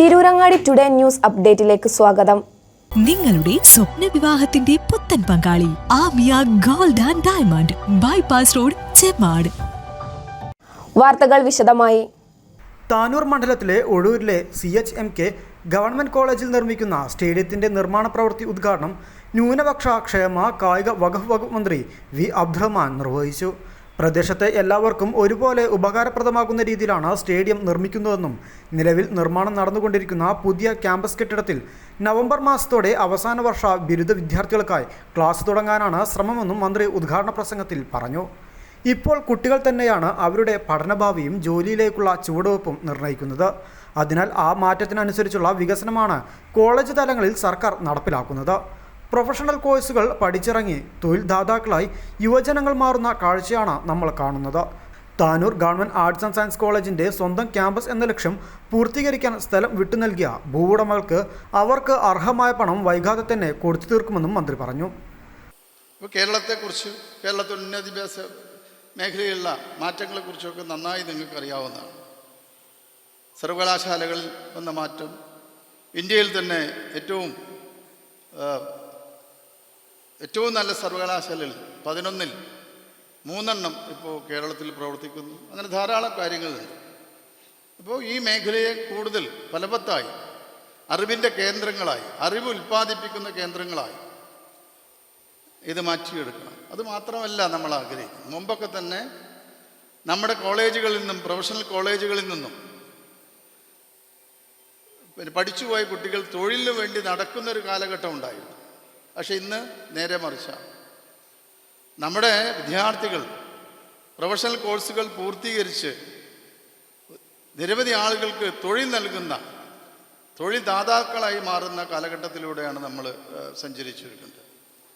Tirurangadi today news അപ്ഡേറ്റിലേക്ക് സ്വാഗതം. നിങ്ങളുടെ സ്വപ്ന വിവാഹത്തിന്റെ പുത്തൻ പങ്കാളി Amiya gold and diamond bypass road Chemmad. വാർത്തകൾ വിശദമായി. താനൂർ മണ്ഡലത്തിലെ ഒഴൂരിലെ C H M K government കോളേജിൽ നിർമ്മിക്കുന്ന സ്റ്റേഡിയത്തിന്റെ നിർമ്മാണ പ്രവൃത്തി ഉദ്ഘാടനം ന്യൂനപക്ഷ ക്ഷേമ കായിക വകുപ്പ് വകുപ്പ് മന്ത്രി വി അബ്ദുറഹ്മാൻ നിർവഹിച്ചു. പ്രദേശത്തെ എല്ലാവർക്കും ഒരുപോലെ ഉപകാരപ്രദമാകുന്ന രീതിയിലാണ് സ്റ്റേഡിയം നിർമ്മിക്കുന്നതെന്നും നിലവിൽ നിർമ്മാണം നടന്നുകൊണ്ടിരിക്കുന്ന പുതിയ ക്യാമ്പസ് കെട്ടിടത്തിൽ നവംബർ മാസത്തോടെ അവസാന വർഷ ബിരുദ വിദ്യാർത്ഥികൾക്കായി ക്ലാസ് തുടങ്ങാനാണ് ശ്രമമെന്നും മന്ത്രി ഉദ്ഘാടന പ്രസംഗത്തിൽ പറഞ്ഞു. ഇപ്പോൾ കുട്ടികൾ തന്നെയാണ് അവരുടെ പഠനഭാവിയും ജോലിയിലേക്കുള്ള ചുവടുവെപ്പും നിർണയിക്കുന്നത്. അതിനാൽ ആ മാറ്റത്തിനനുസരിച്ചുള്ള വികസനമാണ് കോളേജ് തലങ്ങളിൽ സർക്കാർ നടപ്പിലാക്കുന്നത്. പ്രൊഫഷണൽ കോഴ്സുകൾ പഠിച്ചിറങ്ങി തൊഴിൽദാതാക്കളായി യുവജനങ്ങൾ മാറുന്ന കാഴ്ചയാണ് നമ്മൾ കാണുന്നത്. Tanur government arts and science കോളേജിന്റെ സ്വന്തം ക്യാമ്പസ് എന്ന ലക്ഷ്യം പൂർത്തീകരിക്കാൻ സ്ഥലം വിട്ടു നൽകിയ ഭൂവുടമകൾക്ക് അവർക്ക് അർഹമായ പണം വൈകാതെ തന്നെ കൊടുത്തു തീർക്കുമെന്നും മന്ത്രി പറഞ്ഞു. ഇപ്പോൾ കേരളത്തെക്കുറിച്ച് കേരളത്തിൽ ഉന്നതിഭ്യാസ മേഖലയിലുള്ള മാറ്റങ്ങളെക്കുറിച്ചൊക്കെ നന്നായി നിങ്ങൾക്ക് അറിയാവുന്നതാണ്. സർവകലാശാലകളിൽ വന്ന മാറ്റം ഇന്ത്യയിൽ തന്നെ ഏറ്റവും ഏറ്റവും നല്ല സർവകലാശാലകൾ പതിനൊന്നിൽ മൂന്നെണ്ണം ഇപ്പോൾ കേരളത്തിൽ പ്രവർത്തിക്കുന്നു. അങ്ങനെ ധാരാളം കാര്യങ്ങളുണ്ട്. അപ്പോൾ ഈ മേഖലയെ കൂടുതൽ ഫലവത്തായി അറിവിന്റെ കേന്ദ്രങ്ങളായി അറിവ് ഉൽപ്പാദിപ്പിക്കുന്ന കേന്ദ്രങ്ങളായി ഇത് മാറ്റിയെടുക്കണം. അത് മാത്രമല്ല നമ്മൾ ആഗ്രഹിക്കുന്നത്. മുമ്പൊക്കെ തന്നെ നമ്മുടെ കോളേജുകളിൽ നിന്നും പ്രൊഫഷണൽ കോളേജുകളിൽ നിന്നും പഠിച്ചുപോയ കുട്ടികൾ തൊഴിലിന് വേണ്ടി നടക്കുന്നൊരു കാലഘട്ടം ഉണ്ടായിരുന്നു. പക്ഷെ ഇന്ന് നേരെ മറിച്ചാണ് നമ്മുടെ വിദ്യാർത്ഥികൾ പ്രൊഫഷണൽ കോഴ്സുകൾ പൂർത്തീകരിച്ച് നിരവധി ആളുകൾക്ക് തൊഴിൽ നൽകുന്ന തൊഴിൽ ദാതാക്കളായി മാറുന്ന കാലഘട്ടത്തിലൂടെയാണ് നമ്മൾ സഞ്ചരിച്ചിരിക്കുന്നത്.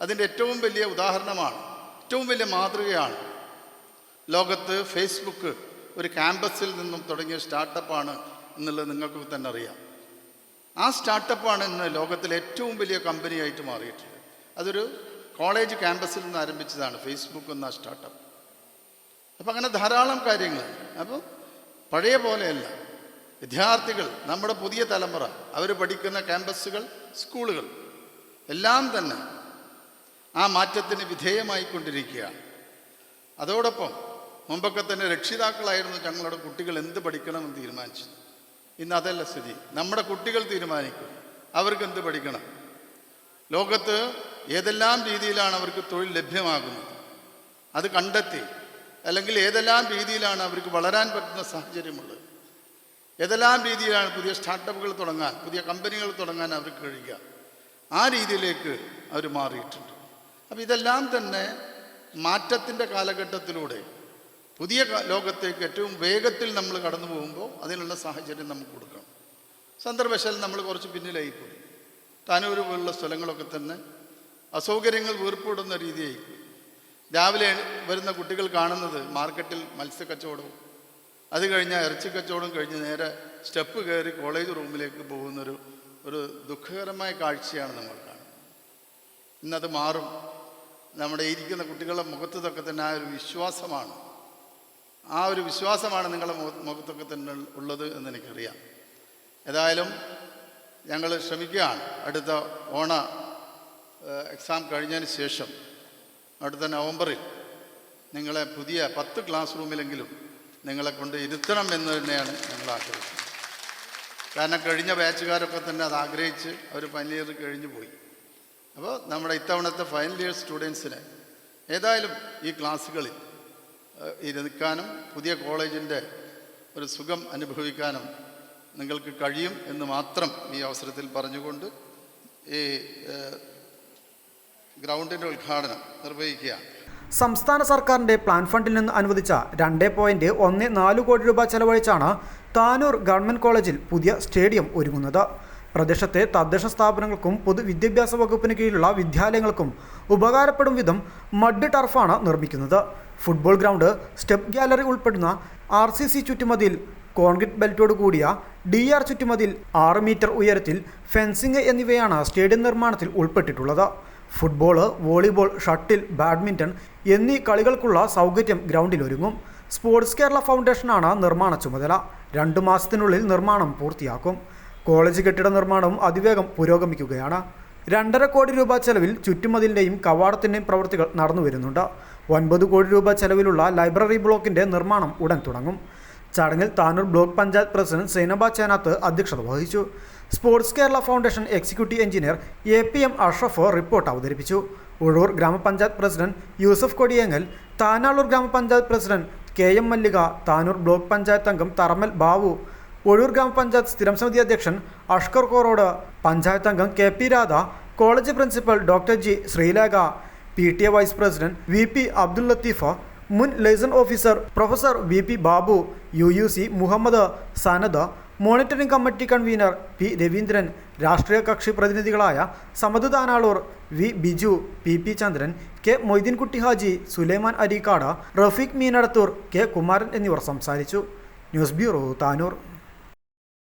അതിന്റെ ഏറ്റവും വലിയ ഉദാഹരണമാണ് ഏറ്റവും വലിയ മാതൃകയാണ് ലോകത്ത് ഫേസ്ബുക്ക് ഒരു ക്യാമ്പസിൽ നിന്നും തുടങ്ങിയ സ്റ്റാർട്ടപ്പാണ് എന്നുള്ളത് നിങ്ങൾക്ക് തന്നെ അറിയാം. ആ സ്റ്റാർട്ടപ്പാണ് ഇന്ന് ലോകത്തിലെ ഏറ്റവും വലിയ കമ്പനിയായിട്ട് മാറിയിട്ടുള്ളത്. അതൊരു കോളേജ് ക്യാമ്പസിൽ നിന്ന് ആരംഭിച്ചതാണ്. ഫേസ്ബുക്ക് എന്ന സ്റ്റാർട്ടപ്പ്. അപ്പം അങ്ങനെ ധാരാളം കാര്യങ്ങൾ. അപ്പോൾ പഴയ പോലെയല്ല. വിദ്യാർത്ഥികൾ നമ്മുടെ പുതിയ തലമുറ അവർ പഠിക്കുന്ന ക്യാമ്പസുകൾ സ്കൂളുകൾ എല്ലാം തന്നെ ആ മാറ്റത്തിന് വിധേയമായിക്കൊണ്ടിരിക്കുകയാണ് അതോടൊപ്പം മുമ്പൊക്കെ തന്നെ രക്ഷിതാക്കളായിരുന്നു ഞങ്ങളുടെ കുട്ടികൾ എന്ത് പഠിക്കണമെന്ന് തീരുമാനിച്ചത് ഇന്ന് അതല്ല സ്ഥിതി. നമ്മുടെ കുട്ടികൾ തീരുമാനിക്കും. അവർക്ക് എന്ത് പഠിക്കണം? ലോകത്ത് ഏതെല്ലാം രീതിയിലാണ് അവർക്ക് തൊഴിൽ ലഭ്യമാകുന്നത്? അത് കണ്ടെത്തി. അല്ലെങ്കിൽ ഏതെല്ലാം രീതിയിലാണ് അവർക്ക് വളരാൻ പറ്റുന്ന സാഹചര്യമുള്ളത്? ഏതെല്ലാം രീതിയിലാണ് പുതിയ സ്റ്റാർട്ടപ്പുകൾ തുടങ്ങാൻ പുതിയ കമ്പനികൾ തുടങ്ങാൻ അവർക്ക് കഴിയുക? ആ രീതിയിലേക്ക് അവർ മാറിയിട്ടുണ്ട്. അപ്പോൾ ഇതെല്ലാം തന്നെ മാറ്റത്തിന്റെ കാലഘട്ടത്തിലൂടെ പുതിയ ലോകത്തേക്ക് ഏറ്റവും വേഗത്തിൽ നമ്മൾ കടന്നു പോകുമ്പോൾ അതിനുള്ള സാഹചര്യം നമുക്ക് കൊടുക്കണം. സന്ദർഭശാൽ നമ്മൾ കുറച്ച് പിന്നിലായി പോയി താനൂർ പോലുള്ള സ്ഥലങ്ങളൊക്കെ തന്നെ അസൗകര്യങ്ങൾ വീർപ്പിടുന്ന രീതിയായിപ്പോയി. രാവിലെ വരുന്ന കുട്ടികൾ കാണുന്നത് മാർക്കറ്റിൽ മത്സ്യക്കച്ചവടവും അത് കഴിഞ്ഞാൽ ഇറച്ചി കച്ചവടം കഴിഞ്ഞ് നേരെ സ്റ്റെപ്പ് കയറി കോളേജ് റൂമിലേക്ക് പോകുന്നൊരു ഒരു ദുഃഖകരമായ കാഴ്ചയാണ് നമ്മൾ കാണുന്നത്. ഇന്നത് മാറും. നമ്മുടെ ഇരിക്കുന്ന കുട്ടികളുടെ മുഖത്തതൊക്കെ തന്നെ ആ ഒരു വിശ്വാസമാണ്. ആ ഒരു വിശ്വാസമാണ് നിങ്ങളുടെ മുഖത്തൊക്കെ തന്നെ ഉള്ളത് എന്ന് എനിക്കറിയാം ഏതായാലും ഞങ്ങൾ ശ്രമിക്കുകയാണ്. അടുത്ത ഓണ എക്സാം കഴിഞ്ഞതിന് ശേഷം അടുത്ത നവംബറിൽ നിങ്ങളെ പുതിയ പത്ത് ക്ലാസ് റൂമിലെങ്കിലും നിങ്ങളെ കൊണ്ട് ഇരുത്തണം എന്ന് തന്നെയാണ് ഞങ്ങൾ ആഗ്രഹിക്കുന്നത്. കാരണം കഴിഞ്ഞ ബാച്ചുകാരൊക്കെ തന്നെ അത് ആഗ്രഹിച്ച് അവർ ഫൈനൽ ഇയർ കഴിഞ്ഞു പോയി. അപ്പോൾ നമ്മുടെ ഇത്തവണത്തെ ഫൈനൽ ഇയർ സ്റ്റുഡൻസിന് ഏതായാലും ഈ ക്ലാസ്സുകളിൽ ഇരുക്കാനും പുതിയ കോളേജിന്റെ ഒരു സുഖം അനുഭവിക്കാനും നിങ്ങൾക്ക് കഴിയും എന്ന് മാത്രം ഈ അവസരത്തിൽ പറഞ്ഞുകൊണ്ട് ഈ ഗ്രൗണ്ടിന്റെ ഉദ്ഘാടനം നിർവഹിക്കുകയാണ് സംസ്ഥാന സർക്കാരിന്റെ പ്ലാൻ ഫണ്ടിൽ നിന്ന് അനുവദിച്ച രണ്ട് പോയിന്റ് ഒന്ന് നാല് കോടി രൂപ ചെലവഴിച്ചാണ് താനൂർ ഗവൺമെന്റ് കോളേജിൽ പുതിയ സ്റ്റേഡിയം ഒരുങ്ങുന്നത്. പ്രദേശത്തെ തദ്ദേശ സ്ഥാപനങ്ങൾക്കും പൊതുവിദ്യാഭ്യാസ വകുപ്പിന് കീഴിലുള്ള വിദ്യാലയങ്ങൾക്കും ഉപകാരപ്പെടും വിധം മഡ് ടർഫാണ് നിർമ്മിക്കുന്നത്. ഫുട്ബോൾ ഗ്രൗണ്ട് സ്റ്റെപ്പ് ഗാലറി ഉൾപ്പെടുന്ന ആർ സി സി ചുറ്റുമതിൽ കോൺക്രീറ്റ് ബെൽറ്റോട് കൂടിയ ഡി ആർ ചുറ്റുമതിൽ ആറ് മീറ്റർ ഉയരത്തിൽ ഫെൻസിംഗ് എന്നിവയാണ് സ്റ്റേഡിയം നിർമ്മാണത്തിൽ ഉൾപ്പെട്ടിട്ടുള്ളത്. ഫുട്ബോൾ വോളിബോൾ ഷട്ടിൽ ബാഡ്മിന്റൺ എന്നീ കളികൾക്കുള്ള സൗകര്യം ഗ്രൗണ്ടിലൊരുങ്ങും സ്പോർട്സ് കേരള ഫൗണ്ടേഷനാണ് നിർമ്മാണ ചുമതല. രണ്ടു മാസത്തിനുള്ളിൽ നിർമ്മാണം പൂർത്തിയാക്കും. കോളേജ് കെട്ടിട നിർമ്മാണവും അതിവേഗം പുരോഗമിക്കുകയാണ്. രണ്ടര കോടി രൂപ ചെലവിൽ ചുറ്റുമതിലിന്റെയും കവാടത്തിന്റെയും പ്രവൃത്തികൾ നടന്നു വരുന്നുണ്ട്. ഒൻപത് കോടി രൂപ ചെലവിലുള്ള ലൈബ്രറി ബ്ലോക്കിന്റെ നിർമ്മാണം ഉടൻ തുടങ്ങും. ചടങ്ങിൽ താനൂർ ബ്ലോക്ക് പഞ്ചായത്ത് പ്രസിഡന്റ് സൈനബ ചേനാത്ത് അധ്യക്ഷത വഹിച്ചു. Sports Kerala foundation executive engineer A P M Ashraf report അവതരിപ്പിച്ചു. Uzhur gramapanchayat president Yusuf Kodiyengal Tanalur gramapanchayat president K M Mallika Tanur block panchayat അംഗം തറമൽ ബാബു ഒഴൂർ ഗ്രാമപഞ്ചായത്ത് സ്ഥിരം സമിതി അധ്യക്ഷൻ അഷ്കർ കോറോഡ് പഞ്ചായത്ത് അംഗം K P Radha college principal doctor G Sreelekha P T A vice president V P Abdul Latheefa മുൻ liaison officer professor V P Babu U U C Muhammad Sanad monitoring committee convener P Raveendran രാഷ്ട്രീയ കക്ഷി പ്രതിനിധികളായ Samad V Biju P P Chandran K Moideenkutty Haji Sulaiman Areekkad Rafeeq Meenadathur K Kumaran എന്നിവർ സംസാരിച്ചു. News bureau Tanur.